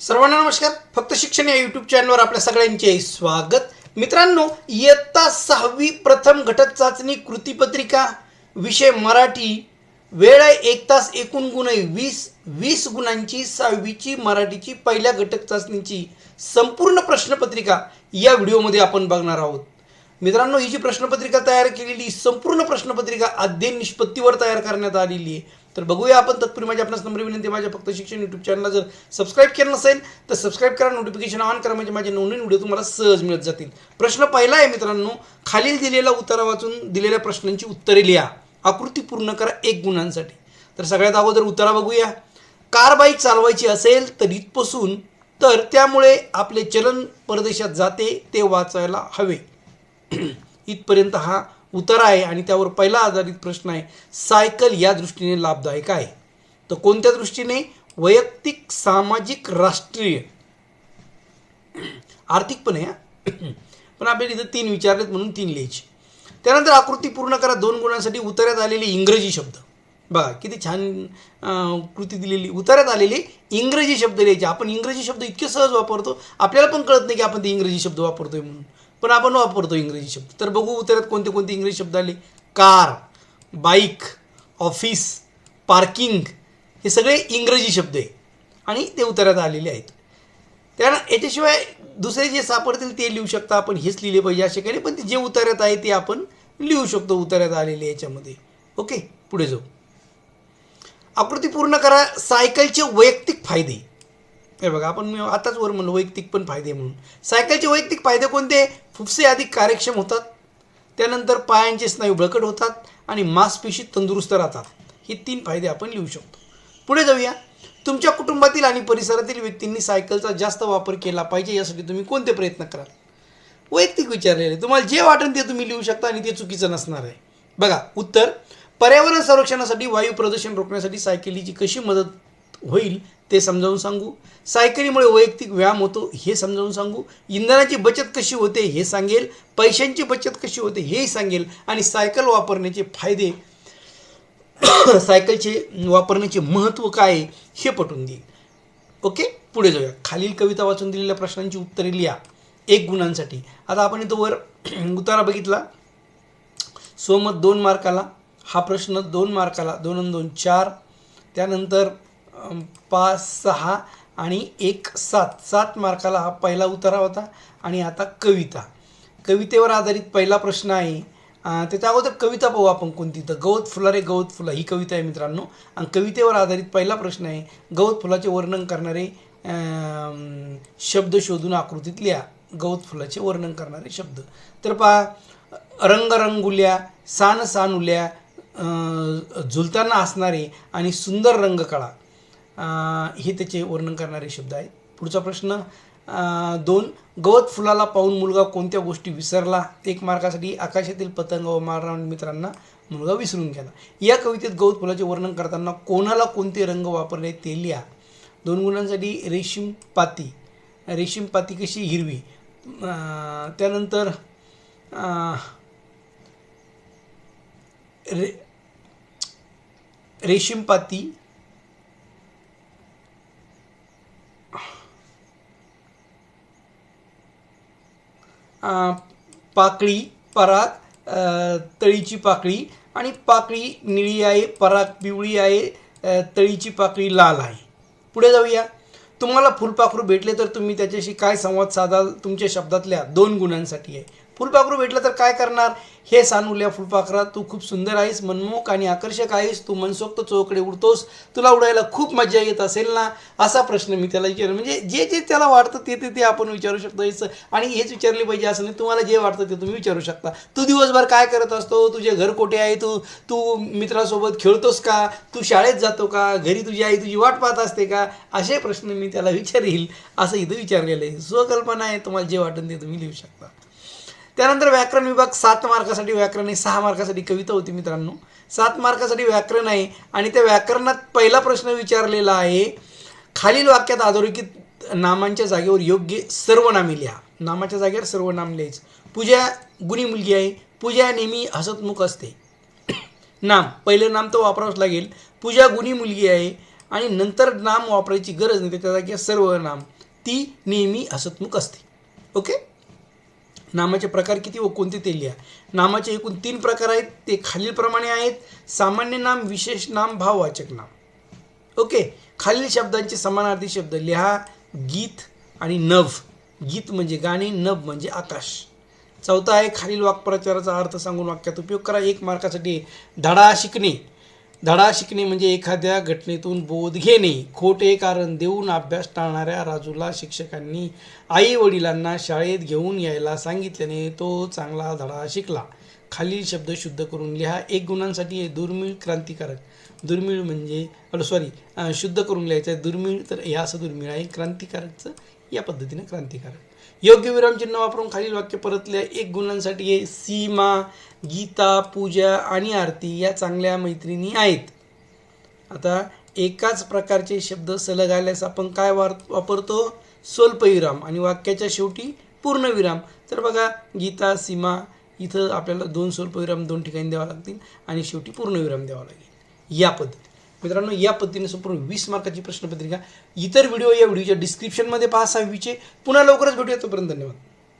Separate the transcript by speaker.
Speaker 1: सर्वांना नमस्कार. फक्त शिक्षण या यूट्यूब चॅनलवर आपल्या सगळ्यांचे स्वागत. मित्रांनो इयत्ता सहावी प्रथम घटक चाचणी कृतीपत्रिका विषय मराठी वेळ आहे एक तास एकूण गुण आहे वीस वीस गुणांची सहावीची मराठीची पहिल्या घटक चाचणीची संपूर्ण प्रश्नपत्रिका या व्हिडिओमध्ये आपण बघणार आहोत. मित्रांनो ही जी प्रश्नपत्रिका तयार केलेली संपूर्ण प्रश्नपत्रिका अध्ययन निष्पत्तीवर तयार करण्यात आलेली आहे. तर बघूया आपण तत्पूर्वी माझी आपणास नंबर विनंती माझ्या फक्त शिक्षण यूट्यूब चॅनलला जर सबस्क्राईब केलं नसेल तर सबस्क्राईब करा नोटिफिकेशन ऑन करा म्हणजे माझे नोंदणी व्हिडिओ तुम्हाला सहज मिळत जातील. प्रश्न पहिला आहे मित्रांनो खालील दिलेला उतारा वाचून दिलेल्या प्रश्नांची उत्तरे लिहा. आकृती पूर्ण करा एक गुणांसाठी. तर सगळ्यात अगोदर उतारा बघूया. कार बाईक चालवायची असेल तर इथपासून तर त्यामुळे आपले चलन परदेशात जाते ते वाचायला हवे. इथपर्यंत हा उतारा आहे आणि त्यावर पहिला आधारित प्रश्न आहे सायकल या दृष्टीने लाभदायक आहे. तर कोणत्या दृष्टीने? वैयक्तिक सामाजिक राष्ट्रीय. आर्थिक पण आहे पण आपण इथं तीन विचारलेत म्हणून तीन लिहायची. त्यानंतर आकृती पूर्ण करा दोन गुणांसाठी उतार्यात आलेले इंग्रजी शब्द. बघा किती छान कृती दिलेली. उतार्यात आलेले इंग्रजी शब्द लिहायचे. आपण इंग्रजी शब्द इतके सहज वापरतो आपल्याला पण कळत नाही की आपण ते इंग्रजी शब्द वापरतोय म्हणून. पण आपण वापरतो इंग्रजी शब्द. तर बघू उत्तरात कोणते कोणते इंग्रजी शब्द आले. कार बाईक ऑफिस पार्किंग हे सगळे इंग्रजी शब्द आहे. आणि ते उत्तरात आलेले आहेत. त्यानं याच्याशिवाय दुसरे जे सापडतील ते लिहू शकता आपण. हेच लिहिले पाहिजे असे काही नाही पण ते जे उतार्यात आहे ते आपण लिहू शकतो उतार्यात आलेले याच्यामध्ये. ओके पुढे जाऊ. आकृती पूर्ण करा. सायकलचे वैयक्तिक फायदे. हे बघा आपण मी आताच वर म्हणलो वैयक्तिक पण फायदे म्हणून. सायकलचे वैयक्तिक फायदे कोणते? फुफसे अधिक कार्यक्षम होतात. त्यानंतर पायांचे स्नायू बळकट होतात आणि मांसपेशी तंदुरुस्त राहतात. हे तीन फायदे आपण लिहू शकतो. पुढे जाऊया. तुमच्या कुटुंबातील आणि परिसरातील व्यक्तींनी सायकलचा जास्त वापर केला पाहिजे यासाठी तुम्ही कोणते प्रयत्न कराल? वैयक्तिक विचारलेले. तुम्हाला जे वाटेल ते तुम्ही लिहू शकता आणि ते चुकीचं नसणार आहे. बघा उत्तर. पर्यावरण संरक्षणासाठी वायू प्रदूषण रोखण्यासाठी सायकलीची कशी मदत होईल ते समजावून सांगू. सायकलीमुळे वैयक्तिक व्यायाम होतो हे समजावून सांगू. इंधनाची बचत कशी होते हे सांगेल. पैशांची बचत कशी होते हेही सांगेल. आणि सायकल वापरण्याचे फायदे सायकलचे वापरण्याचे महत्त्व काय आहे हे पटवून देईल. ओके? पुढे जाऊया. खालील कविता वाचून दिलेल्या प्रश्नांची उत्तरे लिहा. एक गुणांसाठी. आता आपण इथं वर उतारा बघितला. सोमत दोन मार्काला हा प्रश्न दोन मार्काला दोन दोन चार. त्यानंतर पाच सहा आणि एक सात. सात मार्काला हा पहिला उतारा होता आणि आता कविता. कवितेवर आधारित पहिला प्रश्न आहे त्याच्या अगोदर कविता पाहू आपण कोणती? तर गवत फुलारे गवत फुला. ही कविता आहे मित्रांनो. आणि कवितेवर आधारित पहिला प्रश्न आहे गवत फुलाचे वर्णन करणारे शब्द शोधून आकृतीत लिहा. गवत फुलाचे वर्णन करणारे शब्द. तर पहा रंगरंगुल्या सान सानुल्या झुलताना असणारे आणि सुंदर रंगकळा. हे त्याचे वर्णन करणारे शब्द आहेत. पुढचा प्रश्न दोन गवत फुलाला पाहून मुलगा कोणत्या गोष्टी विसरला? एक मार्कासाठी आकाशातील पतंग व मारणार मित्रांना मुलगा विसरून गेला. या कवितेत गवत फुलाचे वर्णन करताना कोणाला कोणते रंग वापरले ते लिहा. दोन गुणांसाठी रेशीम पाती. रेशीम पाती कशी? हिरवी. त्यानंतर रे रेशीम पाती पाकळी पराग तळीची पाकळी आणि पाकळी निळी आहे पराग पिवळी आहे तळीची पाकळी लाल आहे. पुढे जाऊया. तुम्हाला फुलपाखरू भेटले तर तुम्ही त्याच्याशी काय संवाद साधाल? तुमच्या शब्दातल्या दोन गुणांसाठी आहे. फुलपाखरू भेटलं तर काय करणार? हे सानुल्या फुलपाखरा तू खूप सुंदर आहेस मनमोहक आणि आकर्षक आहेस तू मनसोक्त चौकडे उडतोस तुला उडायला खूप मजा येत असेल ना? असा प्रश्न मी त्याला विचारला म्हणजे जे जे त्याला वाटतं ते ते ते आपण विचारू शकतो याचं आणि हेच विचारले पाहिजे असं नाही तुम्हाला जे वाटतं ते तुम्ही विचारू शकता. तू दिवसभर काय करत असतो? तुझे घर कोठे आहे? तू तू मित्रासोबत खेळतोस का? तू शाळेत जातो का? घरी तुझी आई तुझी वाट पाहत असते का? असे प्रश्न मी त्याला विचारेल असं इथं विचारलेलं आहे. स्वकल्पना आहे तुम्हाला जे वाटेल ते तुम्ही लिहू शकता. त्यानंतर व्याकरण विभाग सात मार्कासाठी व्याकरण आहे सहा मार्कासाठी कविता होती मित्रांनो. सात मार्कासाठी व्याकरण आहे आणि त्या व्याकरणात पहिला प्रश्न विचारलेला आहे खालील वाक्यात अधोरेखित नामांच्या जागेवर योग्य सर्वनामे लिहा. नामाच्या जागेवर सर्वनाम लिहायचं. पूजा गुणी मुलगी आहे. पूजा नेहमी हसतमुख असते. नाम. पहिलं नाम तर वापरावंच लागेल. पूजा गुणी मुलगी आहे आणि नंतर नाम वापरायची गरज नाही त्याच्या जागी सर्व नाम. ती नेहमी हसतमुख असते. ओके? नामाचे प्रकार किती व कोणते ते लिहा. नामाचे एकूण तीन प्रकार आहेत ते खालीलप्रमाणे आहेत. सामान्य नाम विशेष नाम भाववाचक नाम. ओके खालील शब्दांचे समानार्थी शब्द लिहा. गीत आणि नभ. गीत म्हणजे गाणे नभ म्हणजे आकाश. चौथा आहे खालील वाक्प्रचाराचा अर्थ सांगून वाक्यात उपयोग करा. एक मार्कासाठी धडा शिकणे. धडा शिकणे म्हणजे एखाद्या घटनेतून बोध घेणे. खोटे कारण देऊन अभ्यास टाळणाऱ्या राजूला शिक्षकांनी आई वडिलांना शाळेत घेऊन यायला सांगितल्याने तो चांगला धडा शिकला. खालील शब्द शुद्ध करून लिहा. एक गुणांसाठी आहे दुर्मिळ क्रांतिकारक. दुर्मिळ म्हणजे सॉरी शुद्ध करून लिहायचं आहे. दुर्मिळ तर हे असं दुर्मिळ आहे. क्रांतिकारकचं या पद्धतीने क्रांतिकारक. योग्य विरामचिन्ह वापरून खालील वाक्य परतल्या. एक गुणांसाठी हे सीमा गीता पूजा आणि आरती या चांगल्या मैत्रिणी आहेत. आता एकाच प्रकारचे शब्द सलग आल्यास आपण काय वार वापरतो? स्वल्पविराम आणि वाक्याच्या शेवटी पूर्णविराम तर बघा गीता सीमा इथं आपल्याला दोन स्वल्पविराम दोन ठिकाणी द्यावा लागतील आणि शेवटी पूर्णविराम द्यावा लागेल. या पद्धती मित्रांनो या पद्धतीने संपूर्ण वीस मार्काची प्रश्नपत्रिका इतर व्हिडिओ या व्हिडिओच्या डिस्क्रिप्शनमध्ये पहा सहावीचे. पुन्हा लवकरच भेटूया. तोपर्यंत धन्यवाद.